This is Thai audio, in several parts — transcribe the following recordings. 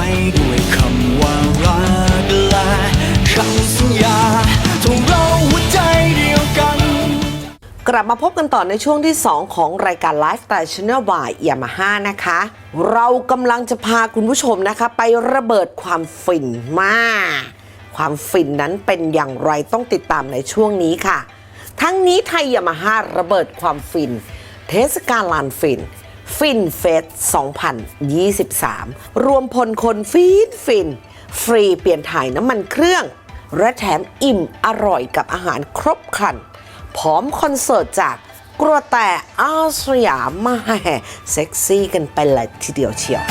ว้ด้วยคำว่ารักและคำสัญญาทงเราหัวใจเดียวกัน กลับมาพบกันต่อในช่วงที่ 2 ของรายการ Lifestyle Channel by Yamaha นะคะ เรากำลังจะพาคุณผู้ชมนะคะ ไประเบิดความฟินมาก ความฟินนั้นเป็นอย่างไรต้องติดตามในช่วงนี้ค่ะ ทั้งนี้ไทยยามาฮ่าระเบิดความฟิน เทศกาลลานฟิน ฟินเฟส2023 รวมพลคนฟินฟิน ฟรีเปลี่ยนถ่ายน้ำมันเครื่อง และแถมอิ่มอร่อยกับอาหารครบครัน พร้อมคอนเสิร์ตจากกรัวแต่อาสยามมาแห่เซ็กซี่กันไปเลยทีเดียวเชียว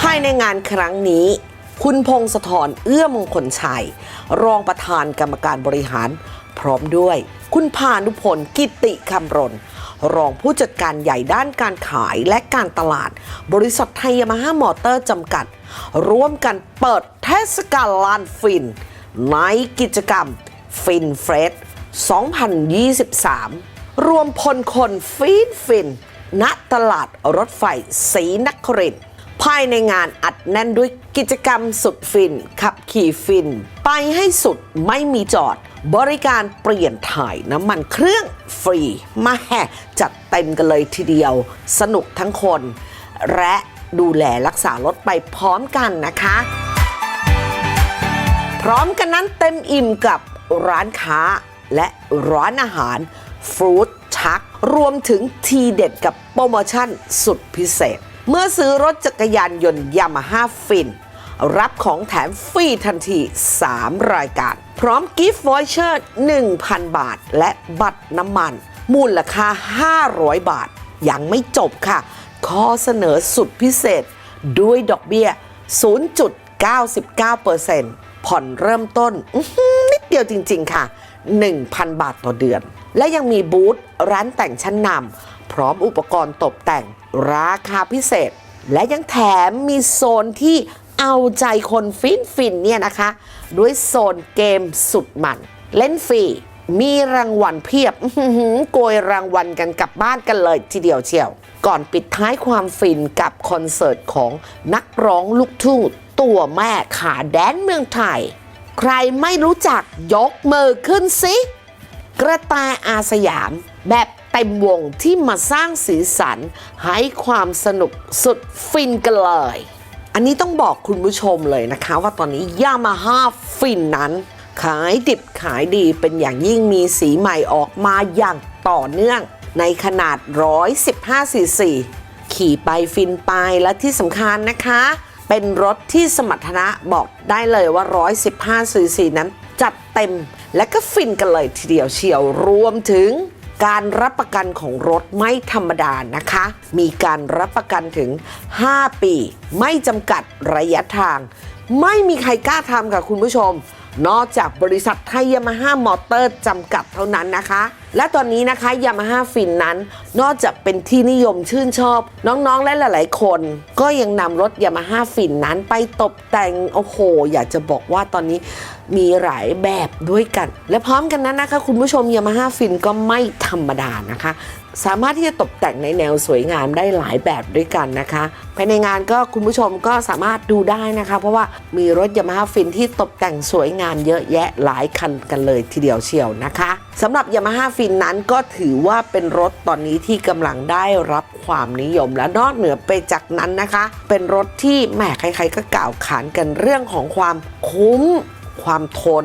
ภายในงานครั้งนี้ คุณพงศธรเอื้อมงคลชัย รองประธานกรรมการบริหาร พร้อมด้วย คุณพานุพลกิติคำรณ รองผู้จัดการใหญ่ด้านการขายและการตลาด บริษัทไทยยามาฮ่ามอเตอร์จำกัด ร่วมกันเปิดเทศกาลลานฟิน ในกิจกรรมฟินเฟส2023 รวมพลคนฟินฟิน ณตลาดรถไฟศรีนครินทร์ภายในงานอัดแน่นด้วยกิจกรรมสุดฟิน ขับขี่ฟิน ไปให้สุดไม่มีจอด บริการเปลี่ยนถ่ายน้ำมันเครื่อง ฟรี มาแห่จัดเต็มกันเลยทีเดียว สนุกทั้งคน และดูแลรักษารถไปพร้อมกันนะคะ พร้อมกันนั้นเต็มอิ่มกับร้านค้าและร้านอาหารฟรุตชัก รวมถึงทีเด็ดกับโปรโมชั่นสุดพิเศษ เมื่อซื้อรถจักรยานยนต์ยามาฮ่าฟิน รับของแถมฟรีทันที 3 รายการ พร้อมกิฟต์วอยเชอร์1,000 บาท และบัตรน้ำมัน มูลค่า 500 บาท ยังไม่จบค่ะ ข้อเสนอสุดพิเศษ ด้วยดอกเบี้ย 0.99%ผ่อนเริ่มต้นอื้อหือนิดเดียวจริง ๆ ค่ะ 1,000 บาทต่อเดือน และยังมีบูธร้านแต่งชั้นนำพร้อมอุปกรณ์ตกแต่งราคาพิเศษ และยังแถมมีโซนที่ เอาใจคนฟินฟินเนี่ยนะคะ ด้วยโซนเกมสุดมัน เล่นฟรี มีรางวัลเพียบโกยรางวัลกันกลับบ้านกันเลยทีเดียวเชียว ก่อนปิดท้ายความฟินกับคอนเสิร์ตของนักร้องลูกทุ่งตัวแม่ขาแดนเมืองไทย ใครไม่รู้จักยกมือขึ้นสิกระแตอาสยามแบบเต็มวงที่มาสร้างสีสัน ให้ความสนุกสุดฟินกันเลย อันนี้ต้องบอกคุณผู้ชมเลยนะคะว่าตอนนี้ยามาฮ่าฟินนั้น ขายดิบขายดีเป็นอย่างยิ่งมีสีใหม่ออกมาอย่างต่อเนื่อง ในขนาด 115 ซีซีขี่ไปฟินไปและที่สำคัญนะคะ เป็นรถที่สมรรถนะบอกได้เลยว่า 115 ซีซีนั้นจัดเต็มและก็ฟินกันเลยทีเดียวเชียวรวมถึง การรับประกันของรถไม่ธรรมดานะคะ มีการรับประกันถึง 5 ปี ไม่จำกัดระยะทาง ไม่มีใครกล้าทำค่ะคุณผู้ชม นอกจากบริษัทไทยยามาฮ่ามอเตอร์จำกัดเท่านั้นนะคะและตอนนี้นะคะยามาฮ่าฟินนั้น นอกจากเป็นที่นิยมชื่นชอบ น้องๆและหลายๆ คน ก็ยังนำรถยามาฮ่าฟินนั้น ไปตกแต่ง โอ้โห อยากจะบอกว่าตอนนี้มีหลายแบบด้วยกัน และพร้อมกันนั้นนะคะ คุณผู้ชมยามาฮ่าฟินก็ไม่ธรรมดานะคะ สามารถที่จะตกแต่งในแนวสวยงามได้หลายแบบด้วยกันนะคะภายในงานก็คุณผู้ชมก็สามารถดูได้นะคะ เพราะว่ามีรถยามาฮ่าฟินที่ตกแต่งสวยงามเยอะแยะหลายคันกันเลยทีเดียวเชียวนะคะ สำหรับยามาฮ่าฟินนั้นก็ถือว่าเป็นรถตอนนี้ที่กำลังได้รับความนิยมและนอกเหนือไปจากนั้นนะคะ เป็นรถที่แหมใครๆก็กล่าวขานกันเรื่องของความคุ้ม ความทน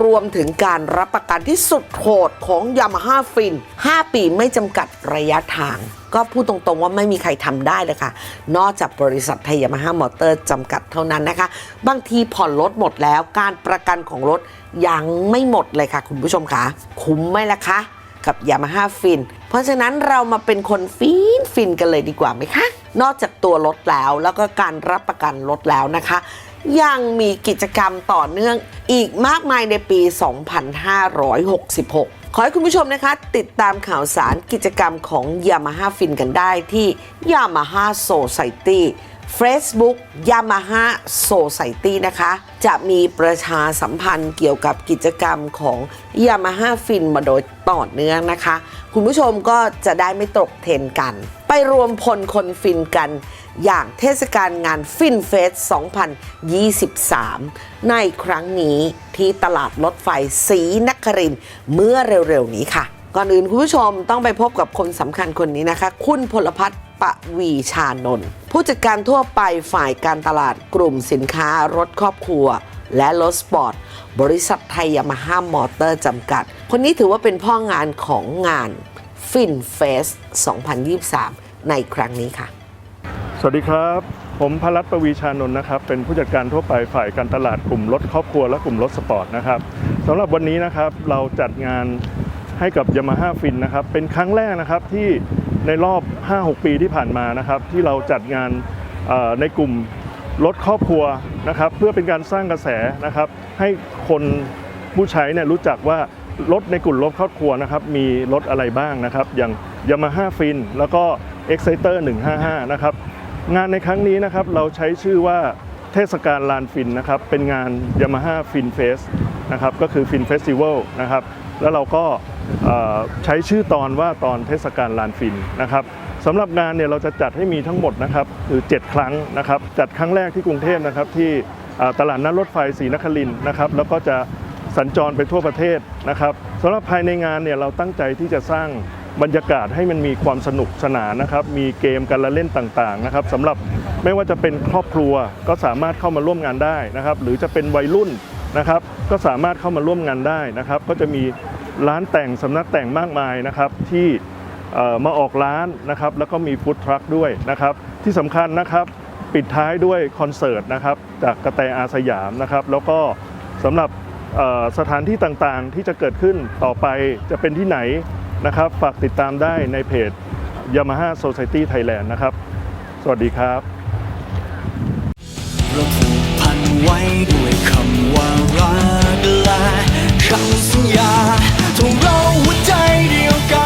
รวมถึงการรับประกันที่สุดโหดของ Yamaha Fin 5ปีไม่จำกัดระยะทาง ก็พูดตรงๆว่าไม่มีใครทำได้เลยค่ะ นอกจากบริษัทไทยยามาฮ่ามอเตอร์จำกัดเท่านั้นนะคะ บางทีผ่อนรถหมดแล้วการประกันของรถยังไม่หมดเลยค่ะ คุณผู้ชมคะคุ้มไหมล่ะคะกับ Yamaha Fin เพราะฉะนั้นเรามาเป็นคนฟินฟินกันเลยดีกว่าไหมคะ นอกจากตัวรถแล้วแล้วก็การรับประกันรถแล้วนะคะ ยังมีกิจกรรมต่อเนื่องอีกมากมายในปี 2566ขอให้คุณผู้ชมนะคะ ติดตามข่าวสารกิจกรรมของ Yamaha Fin กันได้ที่ Yamaha Society Facebook Yamaha Society นะคะ จะมีประชาสัมพันธ์เกี่ยวกับกิจกรรมของ Yamaha Fin มาโดยต่อเนื่องนะคะ คุณผู้ชมก็จะได้ไม่ตกเทรนกัน ไปรวมพลคนฟินกัน อย่างเทศกาลงานฟินเฟส 2023 ในครั้งนี้ที่ตลาดรถไฟศรีนครินเมื่อเร็วๆนี้ค่ะ ก่อนอื่นคุณผู้ชมต้องไปพบกับคนสำคัญคนนี้นะคะ คุณพลพัฒน์ปวีชานนท์ผู้จัดการทั่วไปฝ่ายการตลาดกลุ่มสินค้ารถครอบครัว และรถสปอร์ต บริษัทไทยยามาฮ่ามอเตอร์จำกัด คนนี้ถือว่าเป็นพ่องานของงานฟินเฟส 2023 ในครั้งนี้ค่ะ สวัสดีครับ ผมพรัตประวีชานนท์นะครับ เป็นผู้จัดการทั่วไปฝ่ายการตลาดกลุ่มรถครอบครัวและกลุ่มรถสปอร์ตนะครับสำหรับวันนี้นะครับเราจัดงานให้กับ Yamaha Fin นะครับ เป็นครั้งแรกนะครับที่ในรอบ 5-6 ปีที่ผ่านมานะครับ ที่เราจัดงานในกลุ่มรถครอบครัวนะครับ เพื่อเป็นการสร้างกระแสนะครับ ให้คนผู้ใช้เนี่ยรู้จักว่ารถในกลุ่มรถครอบครัวนะครับมีรถอะไรบ้างนะครับ อย่าง Yamaha Fin แล้วก็ Exciter 155 นะครับ งานในครั้งนี้นะครับเราใช้ชื่อว่าเทศกาลลานฟินนะครับเป็นงาน Yamaha Fin Fest นะครับก็คือ Fin Festival นะครับแล้วเราก็ใช้ชื่อตอนว่าตอนเทศกาลลานฟินนะครับสำหรับงานเนี่ยเราจะจัดให้มีทั้งหมดนะครับคือ 7 ครั้งนะครับจัดครั้งแรกที่กรุงเทพนะครับที่ตลาดนัดรถไฟศรีนครินนะครับแล้วก็จะสัญจรไปทั่วประเทศนะครับสำหรับภายในงานเนี่ยเราตั้งใจที่จะสร้าง บรรยากาศให้มันมีความสนุกสนานนะครับ มีเกมการละเล่นต่างๆนะครับสำหรับไม่ว่าจะเป็นครอบครัวก็สามารถเข้ามาร่วมงานได้นะครับ หรือจะเป็นวัยรุ่นนะครับ ก็สามารถเข้ามาร่วมงานได้นะครับ ก็จะมีร้านแต่งสำนักแต่งมากมายนะครับที่มาออกร้านนะครับ แล้วก็มีฟู้ดทรัคด้วยนะครับ ที่สำคัญนะครับปิดท้ายด้วยคอนเสิร์ตนะครับจากกระแตอาสยามนะครับ แล้วก็สำหรับสถานที่ต่างๆที่จะเกิดขึ้นต่อไปจะเป็นที่ไหน นะครับ ฝากติดตามได้ในเพจ Yamaha Society Thailand นะครับ สวัสดีครับเราผูกพันไว้ด้วยคำว่ารักและคำสัญญาทงเราหัวใจเดียวกัน